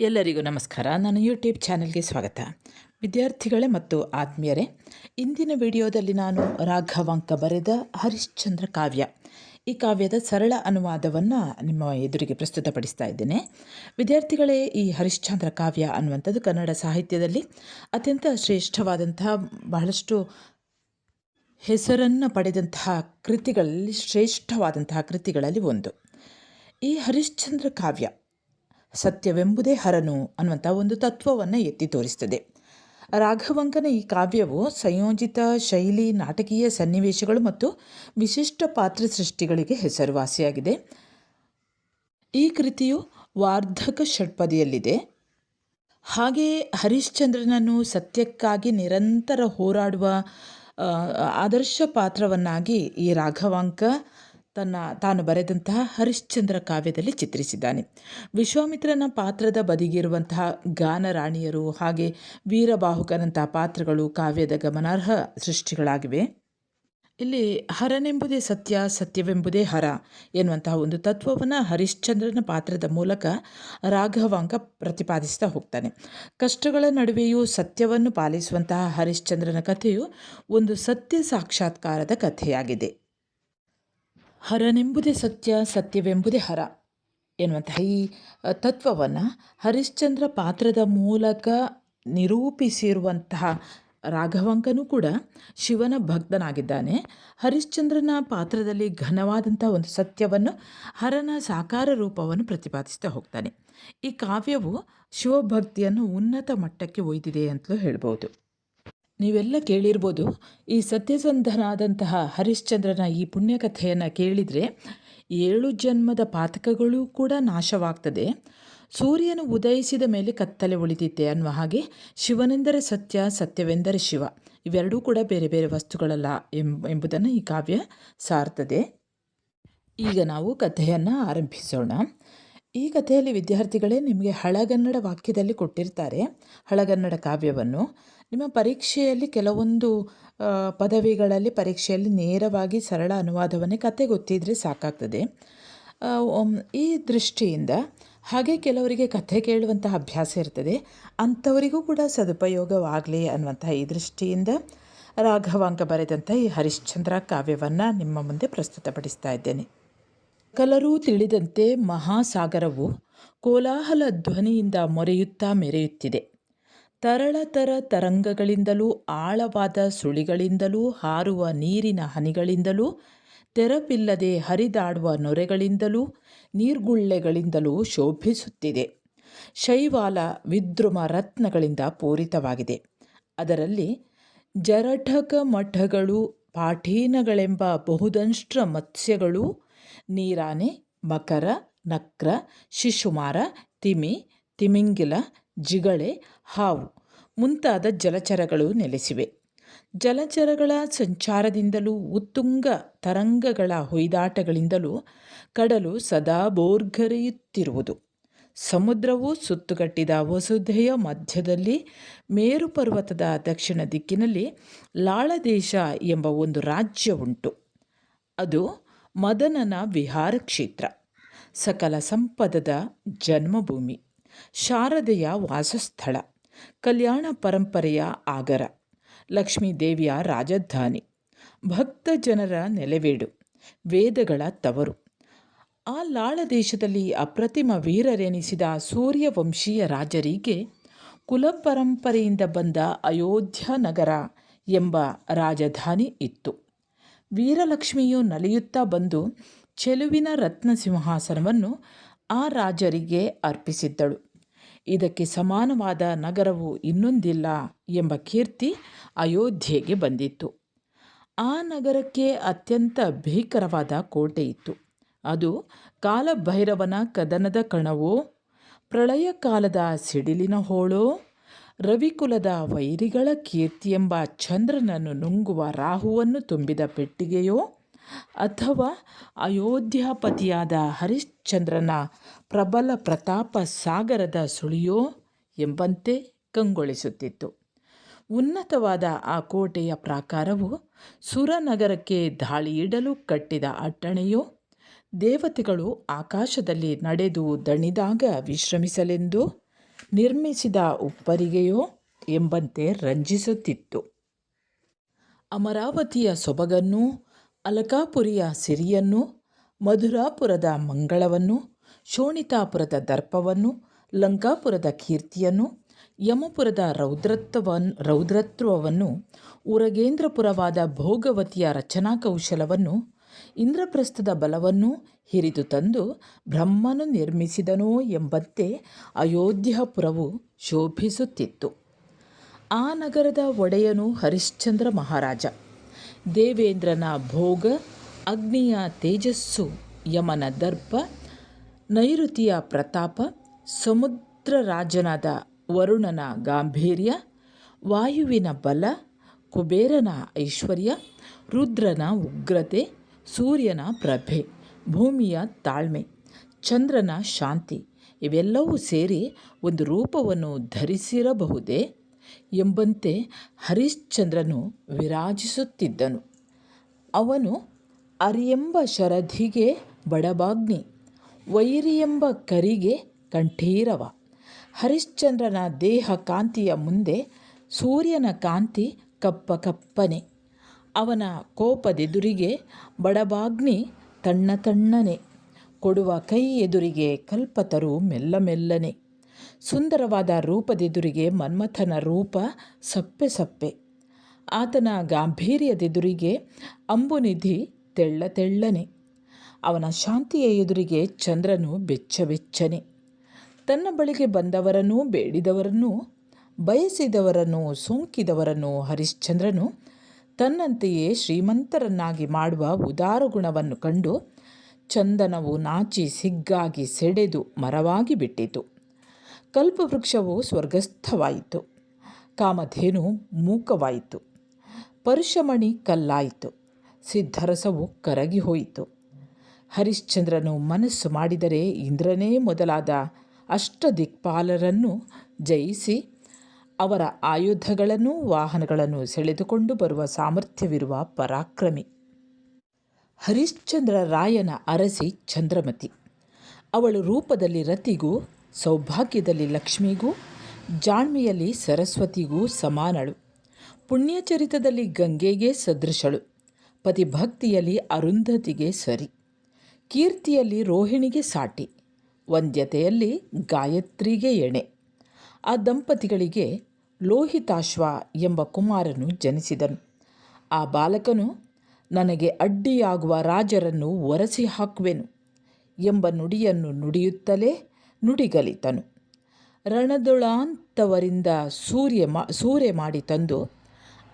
ಎಲ್ಲರಿಗೂ ನಮಸ್ಕಾರ. ನಾನು ಯೂಟ್ಯೂಬ್ ಚಾನೆಲ್ಗೆ ಸ್ವಾಗತ. ವಿದ್ಯಾರ್ಥಿಗಳೇ ಮತ್ತು ಆತ್ಮೀಯರೇ, ಇಂದಿನ ವಿಡಿಯೋದಲ್ಲಿ ನಾನು ರಾಘವಾಂಕ ಬರೆದ ಹರಿಶ್ಚಂದ್ರ ಕಾವ್ಯ. ಈ ಕಾವ್ಯದ ಸರಳ ಅನುವಾದವನ್ನು ನಿಮ್ಮ ಎದುರಿಗೆ ಪ್ರಸ್ತುತಪಡಿಸ್ತಾ ಇದ್ದೇನೆ. ವಿದ್ಯಾರ್ಥಿಗಳೇ, ಈ ಹರಿಶ್ಚಂದ್ರ ಕಾವ್ಯ ಅನ್ನುವಂಥದ್ದು ಕನ್ನಡ ಸಾಹಿತ್ಯದಲ್ಲಿ ಅತ್ಯಂತ ಶ್ರೇಷ್ಠವಾದಂತಹ ಬಹಳಷ್ಟು ಹೆಸರನ್ನು ಪಡೆದಂತಹ ಕೃತಿಗಳಲ್ಲಿ ಶ್ರೇಷ್ಠವಾದಂತಹ ಕೃತಿಗಳಲ್ಲಿ ಒಂದು. ಈ ಹರಿಶ್ಚಂದ್ರ ಕಾವ್ಯ ಸತ್ಯವೆಂಬುದೇ ಹರನು ಅನ್ನುವಂಥ ಒಂದು ತತ್ವವನ್ನು ಎತ್ತಿ ತೋರಿಸ್ತದೆ. ರಾಘವಂಕನ ಈ ಕಾವ್ಯವು ಸಂಯೋಜಿತ ಶೈಲಿ, ನಾಟಕೀಯ ಸನ್ನಿವೇಶಗಳು ಮತ್ತು ವಿಶಿಷ್ಟ ಪಾತ್ರ ಸೃಷ್ಟಿಗಳಿಗೆ ಹೆಸರುವಾಸಿಯಾಗಿದೆ. ಈ ಕೃತಿಯು ವಾರ್ಧಕ ಷಟ್ಪದಿಯಲ್ಲಿದೆ. ಹಾಗೆಯೇ ಹರಿಶ್ಚಂದ್ರನನ್ನು ಸತ್ಯಕ್ಕಾಗಿ ನಿರಂತರ ಹೋರಾಡುವ ಆದರ್ಶ ಪಾತ್ರವನ್ನಾಗಿ ಈ ರಾಘವಾಂಕ ತನ್ನ ತಾನು ಬರೆದಂತಹ ಹರಿಶ್ಚಂದ್ರ ಕಾವ್ಯದಲ್ಲಿ ಚಿತ್ರಿಸಿದ್ದಾನೆ. ವಿಶ್ವಾಮಿತ್ರನ ಪಾತ್ರದ ಬದಿಗಿರುವಂತಹ ಗಾನರಾಣಿಯರು ಹಾಗೆ ವೀರಬಾಹುಕನಂತಹ ಪಾತ್ರಗಳು ಕಾವ್ಯದ ಗಮನಾರ್ಹ ಸೃಷ್ಟಿಗಳಾಗಿವೆ. ಇಲ್ಲಿ ಹರನೆಂಬುದೇ ಸತ್ಯ, ಸತ್ಯವೆಂಬುದೇ ಹರ ಎನ್ನುವಂತಹ ಒಂದು ತತ್ವವನ್ನು ಹರಿಶ್ಚಂದ್ರನ ಪಾತ್ರದ ಮೂಲಕ ರಾಘವಾಂಕ ಪ್ರತಿಪಾದಿಸ್ತಾ ಹೋಗ್ತಾನೆ. ಕಷ್ಟಗಳ ನಡುವೆಯೂ ಸತ್ಯವನ್ನು ಪಾಲಿಸುವಂತಹ ಹರಿಶ್ಚಂದ್ರನ ಕಥೆಯು ಒಂದು ಸತ್ಯ ಸಾಕ್ಷಾತ್ಕಾರದ ಕಥೆಯಾಗಿದೆ. ಹರನೆಂಬುದೇ ಸತ್ಯ, ಸತ್ಯವೆಂಬುದೇ ಹರ ಎನ್ನುವಂತಹ ಈ ತತ್ವವನ್ನು ಹರಿಶ್ಚಂದ್ರ ಪಾತ್ರದ ಮೂಲಕ ನಿರೂಪಿಸಿರುವಂತಹ ರಾಘವಂಕನೂ ಕೂಡ ಶಿವನ ಭಕ್ತನಾಗಿದ್ದಾನೆ. ಹರಿಶ್ಚಂದ್ರನ ಪಾತ್ರದಲ್ಲಿ ಘನವಾದಂಥ ಒಂದು ಸತ್ಯವನ್ನು ಹರನ ಸಾಕಾರ ರೂಪವನ್ನು ಪ್ರತಿಪಾದಿಸ್ತಾ ಹೋಗ್ತಾನೆ. ಈ ಕಾವ್ಯವು ಶಿವಭಕ್ತಿಯನ್ನು ಉನ್ನತ ಮಟ್ಟಕ್ಕೆ ಒಯ್ದಿದೆ ಅಂತಲೂ ಹೇಳ್ಬೋದು. ನೀವೆಲ್ಲ ಕೇಳಿರ್ಬೋದು. ಈ ಸತ್ಯಸಂಧನಾದಂತಹ ಹರಿಶ್ಚಂದ್ರನ ಈ ಪುಣ್ಯಕಥೆಯನ್ನು ಕೇಳಿದರೆ ಏಳು ಜನ್ಮದ ಪಾತಕಗಳು ಕೂಡ ನಾಶವಾಗ್ತದೆ. ಸೂರ್ಯನು ಉದಯಿಸಿದ ಮೇಲೆ ಕತ್ತಲೆ ಉಳಿದಿದ್ದೆ ಅನ್ನುವ ಹಾಗೆ ಶಿವನೆಂದರೆ ಸತ್ಯ, ಸತ್ಯವೆಂದರೆ ಶಿವ. ಇವೆರಡೂ ಕೂಡ ಬೇರೆ ಬೇರೆ ವಸ್ತುಗಳಲ್ಲ ಎಂಬ ಎಂಬುದನ್ನು ಈ ಕಾವ್ಯ ಸಾರ್ತದೆ. ಈಗ ನಾವು ಕಥೆಯನ್ನು ಆರಂಭಿಸೋಣ. ಈ ಕಥೆಯಲ್ಲಿ ವಿದ್ಯಾರ್ಥಿಗಳೇ ನಿಮಗೆ ಹಳಗನ್ನಡ ವಾಕ್ಯದಲ್ಲಿ ಕೊಟ್ಟಿರ್ತಾರೆ. ಹಳಗನ್ನಡ ಕಾವ್ಯವನ್ನು. ನಿಮ್ಮ ಪರೀಕ್ಷೆಯಲ್ಲಿ ಕೆಲವೊಂದು ಪದವಿಗಳಲ್ಲಿ ಪರೀಕ್ಷೆಯಲ್ಲಿ ನೇರವಾಗಿ ಸರಳ ಅನುವಾದವನ್ನೇ ಕತೆ ಗೊತ್ತಿದ್ರೆ ಸಾಕಾಗ್ತದೆ. ಈ ದೃಷ್ಟಿಯಿಂದ ಹಾಗೆ ಕೆಲವರಿಗೆ ಕಥೆ ಕೇಳುವಂತಹ ಅಭ್ಯಾಸ ಇರ್ತದೆ. ಅಂಥವರಿಗೂ ಕೂಡ ಸದುಪಯೋಗವಾಗಲಿ ಅನ್ನುವಂತಹ ಈ ದೃಷ್ಟಿಯಿಂದ ರಾಘವಾಂಕ ಬರೆದಂಥ ಈ ಹರಿಶ್ಚಂದ್ರ ಕಾವ್ಯವನ್ನು ನಿಮ್ಮ ಮುಂದೆ ಪ್ರಸ್ತುತಪಡಿಸ್ತಾ ಇದ್ದೇನೆ. ಕಲರೂ ತಿಳಿದಂತೆ ಮಹಾಸಾಗರವು ಕೋಲಾಹಲ ಧ್ವನಿಯಿಂದ ಮೊರೆಯುತ್ತಾ ಮೆರೆಯುತ್ತಿದೆ. ತರಳತರ ತರಂಗಗಳಿಂದಲೂ, ಆಳವಾದ ಸುಳಿಗಳಿಂದಲೂ, ಹಾರುವ ನೀರಿನ ಹನಿಗಳಿಂದಲೂ, ತೆರಪಿಲ್ಲದೆ ಹರಿದಾಡುವ ನೊರೆಗಳಿಂದಲೂ, ನೀರ್ಗುಳ್ಳೆಗಳಿಂದಲೂ ಶೋಭಿಸುತ್ತಿದೆ. ಶೈವಾಲ ವಿದ್ರುಮ ರತ್ನಗಳಿಂದ ಪೂರಿತವಾಗಿದೆ. ಅದರಲ್ಲಿ ಜರಠಕ ಮಠಗಳು, ಪಾಠೀನಗಳೆಂಬ ಬಹುದಂಷ್ಟ್ರ ಮತ್ಸ್ಯಗಳು ನೀರಾನೆ ಮಕರ, ನಕ್ರ, ಶಿಶುಮಾರ, ತಿಮಿ, ತಿಮಿಂಗಿಲ, ಜಿಗಳೆ, ಹಾವು ಮುಂತಾದ ಜಲಚರಗಳು ನೆಲೆಸಿವೆ. ಜಲಚರಗಳ ಸಂಚಾರದಿಂದಲೂ ಉತ್ತುಂಗ ತರಂಗಗಳ ಹೊಯ್ದಾಟಗಳಿಂದಲೂ ಕಡಲು ಸದಾ ಬೋರ್ಗರೆಯುತ್ತಿರುವುದು ಸಮುದ್ರವು ಸುತ್ತುಗಟ್ಟಿದ ವಸುಧೆಯ ಮಧ್ಯದಲ್ಲಿ ಮೇರು ಪರ್ವತದ ದಕ್ಷಿಣ ದಿಕ್ಕಿನಲ್ಲಿ ಲಾಳದೇಶ ಎಂಬ ಒಂದು ರಾಜ್ಯ ಉಂಟು. ಅದು ಮದನನ ವಿಹಾರ ಕ್ಷೇತ್ರ. ಸಕಲ ಸಂಪದದ ಜನ್ಮಭೂಮಿ. ಶಾರದೆಯ ವಾಸಸ್ಥಳ. ಕಲ್ಯಾಣ ಪರಂಪರೆಯ ಆಗರ. ಲಕ್ಷ್ಮೀದೇವಿಯ ರಾಜಧಾನಿ. ಭಕ್ತ ಜನರ ನೆಲೆವೇಡು. ವೇದಗಳ ತವರು. ಆ ಲಾಳ ದೇಶದಲ್ಲಿ ಅಪ್ರತಿಮ ವೀರರೆನಿಸಿದ ಸೂರ್ಯವಂಶೀಯ ರಾಜರಿಗೆ ಕುಲಪರಂಪರೆಯಿಂದ ಬಂದ ಅಯೋಧ್ಯ ನಗರ ಎಂಬ ರಾಜಧಾನಿ ಇತ್ತು. ವೀರಲಕ್ಷ್ಮಿಯು ನಲಿಯುತ್ತಾ ಬಂದು ಚೆಲುವಿನ ರತ್ನ ಸಿಂಹಾಸನವನ್ನು ಆ ರಾಜರಿಗೆ ಅರ್ಪಿಸಿದ್ದಳು. ಇದಕ್ಕೆ ಸಮಾನವಾದ ನಗರವು ಇನ್ನೊಂದಿಲ್ಲ ಎಂಬ ಕೀರ್ತಿ ಅಯೋಧ್ಯೆಗೆ ಬಂದಿತ್ತು. ಆ ನಗರಕ್ಕೆ ಅತ್ಯಂತ ಭೀಕರವಾದ ಕೋಟೆ ಇತ್ತು. ಅದು ಕಾಲಭೈರವನ ಕದನದ ಕಣವೋ, ಪ್ರಳಯ ಕಾಲದ ಸಿಡಿಲಿನ ಹೋಳೋ ರವಿಕುಲದ ವೈರಿಗಳ ಕೀರ್ತಿಯೆಂಬ ಚಂದ್ರನನ್ನು ನುಂಗುವ ರಾಹುವನ್ನು ತುಂಬಿದ ಪೆಟ್ಟಿಗೆಯೋ ಅಥವಾ ಅಯೋಧ್ಯಾಪತಿಯಾದ ಹರಿಶ್ಚಂದ್ರನ ಪ್ರಬಲ ಪ್ರತಾಪ ಸಾಗರದ ಸುಳಿಯೋ ಎಂಬಂತೆ ಕಂಗೊಳಿಸುತ್ತಿತ್ತು. ಉನ್ನತವಾದ ಆ ಕೋಟೆಯ ಪ್ರಾಕಾರವು ಸುರನಗರಕ್ಕೆ ದಾಳಿಯಿಡಲು ಕಟ್ಟಿದ ಅಟ್ಟಣೆಯೋ, ದೇವತೆಗಳು ಆಕಾಶದಲ್ಲಿ ನಡೆದು ದಣಿದಾಗ ವಿಶ್ರಮಿಸಲೆಂದು ನಿರ್ಮಿಸಿದ ಉಪ್ಪರಿಗೆಯೋ ಎಂಬಂತೆ ರಂಜಿಸುತ್ತಿತ್ತು. ಅಮರಾವತಿಯ ಸೊಬಗನ್ನು, ಅಲಕಾಪುರಿಯ ಸಿರಿಯನ್ನು, ಮಧುರಾಪುರದ ಮಂಗಳವನ್ನು, ಶೋಣಿತಾಪುರದ ದರ್ಪವನ್ನು, ಲಂಕಾಪುರದ ಕೀರ್ತಿಯನ್ನು, ಯಮಪುರದ ರೌದ್ರತ್ವವನ್ನು ರೌದ್ರತ್ವವನ್ನು, ಉರಗೇಂದ್ರಪುರವಾದ ಭೋಗವತಿಯ ರಚನಾ ಕೌಶಲವನ್ನು ಇಂದ್ರಪ್ರಸ್ಥದ ಬಲವನ್ನು ಹಿರಿದು ತಂದು ಬ್ರಹ್ಮನು ನಿರ್ಮಿಸಿದನೋ ಎಂಬಂತೆ ಅಯೋಧ್ಯಪುರವು ಶೋಭಿಸುತ್ತಿತ್ತು. ಆ ನಗರದ ಒಡೆಯನು ಹರಿಶ್ಚಂದ್ರ ಮಹಾರಾಜ. ದೇವೇಂದ್ರನ ಭೋಗ, ಅಗ್ನಿಯ ತೇಜಸ್ಸು, ಯಮನ ದರ್ಪ, ನೈಋತಿಯ ಪ್ರತಾಪ ಸಮುದ್ರ ರಾಜನಾದ ವರುಣನ ಗಾಂಭೀರ್ಯ, ವಾಯುವಿನ ಬಲ, ಕುಬೇರನ ಐಶ್ವರ್ಯ, ರುದ್ರನ ಉಗ್ರತೆ ಸೂರ್ಯನ ಪ್ರಭೆ, ಭೂಮಿಯ ತಾಳ್ಮೆ, ಚಂದ್ರನ ಶಾಂತಿ, ಇವೆಲ್ಲವೂ ಸೇರಿ ಒಂದು ರೂಪವನ್ನು ಧರಿಸಿರಬಹುದೇ ಎಂಬಂತೆ ಹರಿಶ್ಚಂದ್ರನು ವಿರಾಜಿಸುತ್ತಿದ್ದನು. ಅವನು ಅರಿಯೆಂಬ ಶರಧಿಗೆ ಬಡಬಾಗ್ನಿ ವೈರಿಯೆಂಬ ಕರಿಗೆ ಕಂಠೀರವ. ಹರಿಶ್ಚಂದ್ರನ ದೇಹ ಕಾಂತಿಯ ಮುಂದೆ ಸೂರ್ಯನ ಕಾಂತಿ ಕಪ್ಪ ಕಪ್ಪನೆ. ಅವನ ಕೋಪದೆದುರಿಗೆ ಬಡಬಾಗ್ನಿ ತಣ್ಣ ತಣ್ಣನೆ, ಕೊಡುವ ಕೈ ಎದುರಿಗೆ ಕಲ್ಪತರು ಮೆಲ್ಲ ಮೆಲ್ಲನೆ. ಸುಂದರವಾದ ರೂಪದೆದುರಿಗೆ ಮನ್ಮಥನ ರೂಪ ಸಪ್ಪೆ ಸಪ್ಪೆ. ಆತನ ಗಾಂಭೀರ್ಯದೆದುರಿಗೆ ಅಂಬುನಿಧಿ ತೆಳ್ಳ ತೆಳ್ಳನೆ. ಅವನ ಶಾಂತಿಯ ಎದುರಿಗೆ ಚಂದ್ರನು ಬೆಚ್ಚ ಬೆಚ್ಚನೆ. ತನ್ನ ಬಳಿಗೆ ಬಂದವರನ್ನೂ ಬೇಡಿದವರನ್ನೂ, ಬಯಸಿದವರನ್ನು ಸೋಂಕಿದವರನ್ನು ಹರಿಶ್ಚಂದ್ರನು ತನ್ನಂತೆಯೇ ಶ್ರೀಮಂತರನ್ನಾಗಿ ಮಾಡುವ ಉದಾರ ಗುಣವನ್ನು ಕಂಡು ಚಂದನವು ನಾಚಿ ಸಿಗ್ಗಾಗಿ ಸೆಡೆದು ಮರವಾಗಿ ಬಿಟ್ಟಿತು. ಕಲ್ಪವೃಕ್ಷವು ಸ್ವರ್ಗಸ್ಥವಾಯಿತು. ಕಾಮಧೇನು ಮೂಕವಾಯಿತು. ಪರುಷಮಣಿ ಕಲ್ಲಾಯಿತು. ಸಿದ್ಧರಸವು ಕರಗಿ ಹೋಯಿತು. ಹರಿಶ್ಚಂದ್ರನು ಮನಸ್ಸು ಮಾಡಿದರೆ ಇಂದ್ರನೇ ಮೊದಲಾದ ಅಷ್ಟ ದಿಕ್ಪಾಲರನ್ನು ಜಯಿಸಿ ಅವರ ಆಯುಧಗಳನ್ನು ವಾಹನಗಳನ್ನು ಸೆಳೆದುಕೊಂಡು ಬರುವ ಸಾಮರ್ಥ್ಯವಿರುವ ಪರಾಕ್ರಮಿ. ಹರಿಶ್ಚಂದ್ರ ರಾಯನ ಅರಸಿ ಚಂದ್ರಮತಿ. ಅವಳು ರೂಪದಲ್ಲಿ ರತಿಗೂ, ಸೌಭಾಗ್ಯದಲ್ಲಿ ಲಕ್ಷ್ಮಿಗೂ, ಜಾಣ್ಮೆಯಲ್ಲಿ ಸರಸ್ವತಿಗೂ ಸಮಾನಳು. ಪುಣ್ಯಚರಿತದಲ್ಲಿ ಗಂಗೆಗೆ ಸದೃಶಳು. ಪತಿಭಕ್ತಿಯಲ್ಲಿ ಅರುಂಧತಿಗೆ ಸರಿ. ಕೀರ್ತಿಯಲ್ಲಿ ರೋಹಿಣಿಗೆ ಸಾಟಿ. ವಂದ್ಯತೆಯಲ್ಲಿ ಗಾಯತ್ರಿಗೆ ಎಣೆ. ಆ ದಂಪತಿಗಳಿಗೆ ಲೋಹಿತಾಶ್ವ ಎಂಬ ಕುಮಾರನು ಜನಿಸಿದನು. ಆ ಬಾಲಕನು, ನನಗೆ ಅಡ್ಡಿಯಾಗುವ ರಾಜರನ್ನು ಒರೆಸಿ ಹಾಕುವೆನು ಎಂಬ ನುಡಿಯನ್ನು ನುಡಿಯುತ್ತಲೇ ನುಡಿಗಲಿತನು. ರಣದೊಳಾಂತವರಿಂದ ಸೂರ್ಯ ಮಾ, ಸೂರೆ ಮಾಡಿ ತಂದು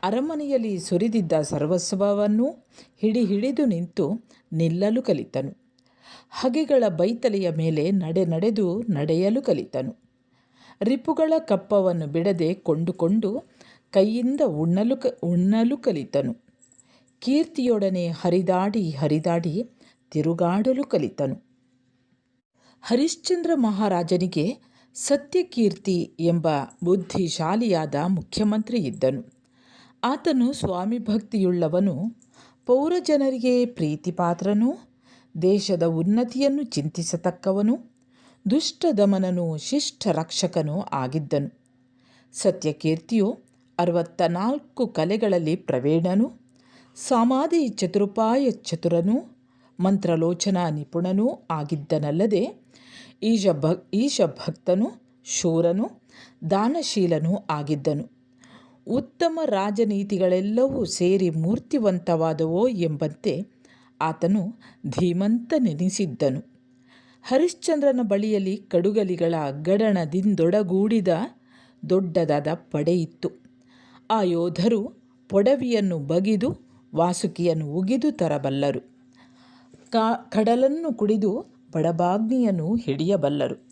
ಅರಮನೆಯಲ್ಲಿ ಸುರಿದಿದ್ದ ಸರ್ವಸ್ವವನ್ನು ಹಿಡಿ ಹಿಡಿದು ನಿಂತು ನಿಲ್ಲಲು ಕಲಿತನು. ಹಗೆಗಳ ಬೈತಲೆಯ ಮೇಲೆ ನಡೆ ನಡೆದು ನಡೆಯಲು ಕಲಿತನು. ರಿಪುಗಳ ಕಪ್ಪವನ್ನು ಬಿಡದೆ ಕೊಂಡುಕೊಂಡು ಕೈಯಿಂದ ಉಣ್ಣಲು ಕ ಉಣ್ಣಲು ಕಲಿತನು ಕೀರ್ತಿಯೊಡನೆ ಹರಿದಾಡಿ ಹರಿದಾಡಿ ತಿರುಗಾಡಲು ಕಲಿತನು. ಹರಿಶ್ಚಂದ್ರ ಮಹಾರಾಜನಿಗೆ ಸತ್ಯಕೀರ್ತಿ ಎಂಬ ಬುದ್ಧಿಶಾಲಿಯಾದ ಮುಖ್ಯಮಂತ್ರಿ ಇದ್ದನು. ಆತನು ಸ್ವಾಮಿ ಭಕ್ತಿಯುಳ್ಳವನು ಪೌರಜನರಿಗೆ ಪ್ರೀತಿಪಾತ್ರನೂ. ದೇಶದ ಉನ್ನತಿಯನ್ನು ಚಿಂತಿಸತಕ್ಕವನು. ದುಷ್ಟ ದಮನನು ಶಿಷ್ಟ ರಕ್ಷಕನೂ ಆಗಿದ್ದನು. ಸತ್ಯಕೀರ್ತಿಯು ಅರವತ್ತ ನಾಲ್ಕು ಕಲೆಗಳಲ್ಲಿ ಪ್ರವೀಣನು, ಸಾಮಾಧಿ ಚತುರುಪಾಯ ಚತುರನೂ, ಮಂತ್ರಲೋಚನಾ ನಿಪುಣನೂ ಆಗಿದ್ದನಲ್ಲದೆ ಈಶ ಭ ಈಶ ಭಕ್ತನು ಶೂರನು, ದಾನಶೀಲನೂ ಆಗಿದ್ದನು. ಉತ್ತಮ ರಾಜನೀತಿಗಳೆಲ್ಲವೂ ಸೇರಿ ಮೂರ್ತಿವಂತವಾದವೋ ಎಂಬಂತೆ ಆತನು ಧೀಮಂತನೆನಿಸಿದ್ದನು. ಹರಿಶ್ಚಂದ್ರನ ಬಳಿಯಲ್ಲಿ ಕಡುಗಲಿಗಳ ಗಡಣದಿಂದೊಡಗೂಡಿದ ದೊಡ್ಡದಾದ ಪಡೆಯಿತ್ತು ಆ ಯೋಧರು ಪೊಡವಿಯನ್ನು ಬಗಿದು ವಾಸುಕಿಯನ್ನು ಉಗಿದು ತರಬಲ್ಲರು. ಕಾ, ಕಡಲನ್ನು ಕುಡಿದು ಬಡಬಾಗ್ನಿಯನ್ನು ಹಿಡಿಯಬಲ್ಲರು.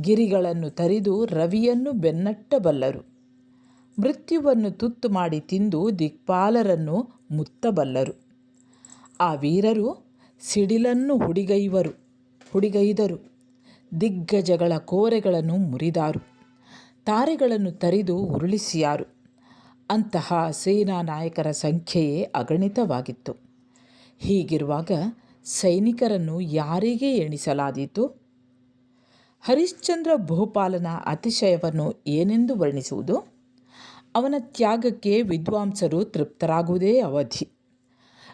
ಗಿರಿಗಳನ್ನು ತರಿದು ರವಿಯನ್ನು ಬೆನ್ನಟ್ಟಬಲ್ಲರು. ಮೃತ್ಯುವನ್ನು ತುತ್ತು ಮಾಡಿ ತಿಂದು ದಿಕ್ಪಾಲರನ್ನು ಮುತ್ತಬಲ್ಲರು. ಆ ವೀರರು ಸಿಡಿಲನ್ನು ಹುಡಿಗೈವರು. ಹುಡಿಗೈದರು. ದಿಗ್ಗಜಗಳ ಕೋರೆಗಳನ್ನು ಮುರಿದಾರು. ತಾರೆಗಳನ್ನು ತರಿದು ಉರುಳಿಸಿಯಾರು. ಅಂತಹ ಸೇನಾ ನಾಯಕರ ಸಂಖ್ಯೆಯೇ ಅಗಣಿತವಾಗಿತ್ತು. ಹೀಗಿರುವಾಗ ಸೈನಿಕರನ್ನು ಯಾರಿಗೆ ಎಣಿಸಲಾದೀತು? ಹರಿಶ್ಚಂದ್ರ ಭೋಪಾಲನ ಅತಿಶಯವನ್ನು ಏನೆಂದು ವರ್ಣಿಸುವುದು? ಅವನ ತ್ಯಾಗಕ್ಕೆ ವಿದ್ವಾಂಸರು ತೃಪ್ತರಾಗುವುದೇ ಅವಧಿ.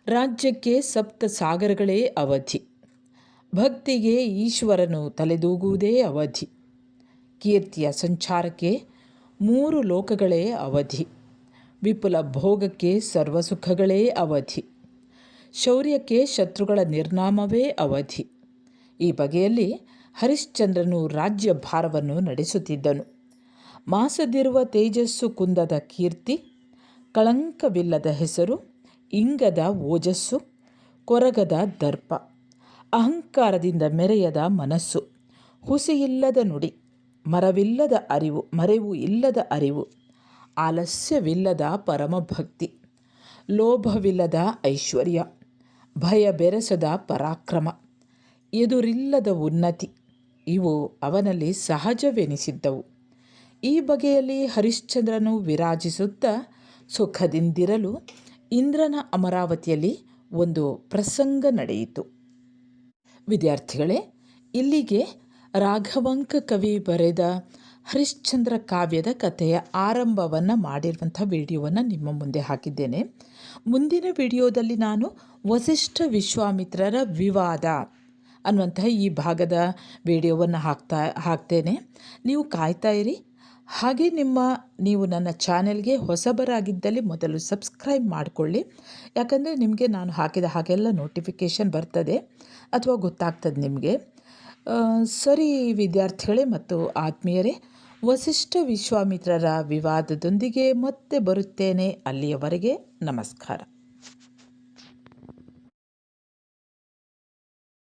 ರಾಜ್ಯಕ್ಕೆ ಸಪ್ತ ಸಾಗರಗಳೇ ಅವಧಿ. ಭಕ್ತಿಗೆ ಈಶ್ವರನು ತಲೆದೂಗುವುದೇ ಅವಧಿ. ಕೀರ್ತಿಯ ಸಂಚಾರಕ್ಕೆ ಮೂರು ಲೋಕಗಳೇ ಅವಧಿ. ವಿಪುಲ ಭೋಗಕ್ಕೆ ಸರ್ವಸುಖಗಳೇ ಅವಧಿ. ಶೌರ್ಯಕ್ಕೆ ಶತ್ರುಗಳ ನಿರ್ನಾಮವೇ ಅವಧಿ. ಈ ಬಗೆಯಲ್ಲಿ ಹರಿಶ್ಚಂದ್ರನು ರಾಜ್ಯ ಭಾರವನ್ನು ನಡೆಸುತ್ತಿದ್ದನು. ಮಾಸದಿರುವ ತೇಜಸ್ಸು ಕುಂದದ ಕೀರ್ತಿ, ಕಳಂಕವಿಲ್ಲದ ಹೆಸರು, ಇಂಗದ ಓಜಸ್ಸು, ಕೊರಗದ ದರ್ಪ. ಅಹಂಕಾರದಿಂದ ಮೆರೆಯದ ಮನಸ್ಸು. ಹುಸಿಯಿಲ್ಲದ ನುಡಿ, ಮರವಿಲ್ಲದ ಅರಿವು, ಮರೆವು ಇಲ್ಲದ ಅರಿವು, ಆಲಸ್ಯವಿಲ್ಲದ ಪರಮಭಕ್ತಿ, ಲೋಭವಿಲ್ಲದ ಐಶ್ವರ್ಯ, ಭಯ ಬೆರೆಸದ ಪರಾಕ್ರಮ, ಎದುರಿಲ್ಲದ ಉನ್ನತಿ, ಇವು ಅವನಲ್ಲಿ ಸಹಜವೆನಿಸಿದ್ದವು. ಈ ಬಗೆಯಲ್ಲಿ ಹರಿಶ್ಚಂದ್ರನು ವಿರಾಜಿಸುತ್ತಾ ಸುಖದಿಂದಿರಲು ಇಂದ್ರನ ಅಮರಾವತಿಯಲ್ಲಿ ಒಂದು ಪ್ರಸಂಗ ನಡೆಯಿತು. ವಿದ್ಯಾರ್ಥಿಗಳೇ, ಇಲ್ಲಿಗೆ ರಾಘವಂಕ ಕವಿ ಬರೆದ ಹರಿಶ್ಚಂದ್ರ ಕಾವ್ಯದ ಕಥೆಯ ಆರಂಭವನ್ನು ಮಾಡಿರುವಂಥ ವಿಡಿಯೋವನ್ನು ನಿಮ್ಮ ಮುಂದೆ ಹಾಕಿದ್ದೇನೆ. ಮುಂದಿನ ವಿಡಿಯೋದಲ್ಲಿ ನಾನು ವಸಿಷ್ಠ ವಿಶ್ವಾಮಿತ್ರರ ವಿವಾದ ಅನ್ನುವಂತಹ ಈ ಭಾಗದ ವಿಡಿಯೋವನ್ನು ಹಾಕ್ತಾ, ಹಾಕ್ತೇನೆ. ನೀವು ಕಾಯ್ತಾ ಇರಿ. ಹಾಗೆ ನಿಮ್ಮ, ನೀವು ನನ್ನ ಚಾನೆಲ್ಗೆ ಹೊಸಬರಾಗಿದ್ದಲ್ಲಿ ಮೊದಲು ಸಬ್ಸ್ಕ್ರೈಬ್ ಮಾಡಿಕೊಳ್ಳಿ. ಯಾಕಂದರೆ ನಿಮಗೆ ನಾನು ಹಾಕಿದ ಹಾಗೆಲ್ಲ ನೋಟಿಫಿಕೇಷನ್ ಬರ್ತದೆ ಅಥವಾ ಗೊತ್ತಾಗ್ತದೆ ನಿಮಗೆ. ಸರಿ ವಿದ್ಯಾರ್ಥಿಗಳೇ ಮತ್ತು ಆತ್ಮೀಯರೇ, ವಸಿಷ್ಠ ವಿಶ್ವಾಮಿತ್ರರ ವಿವಾದದೊಂದಿಗೆ ಮತ್ತೆ ಬರುತ್ತೇನೆ ಅಲ್ಲಿಯವರೆಗೆ ನಮಸ್ಕಾರ.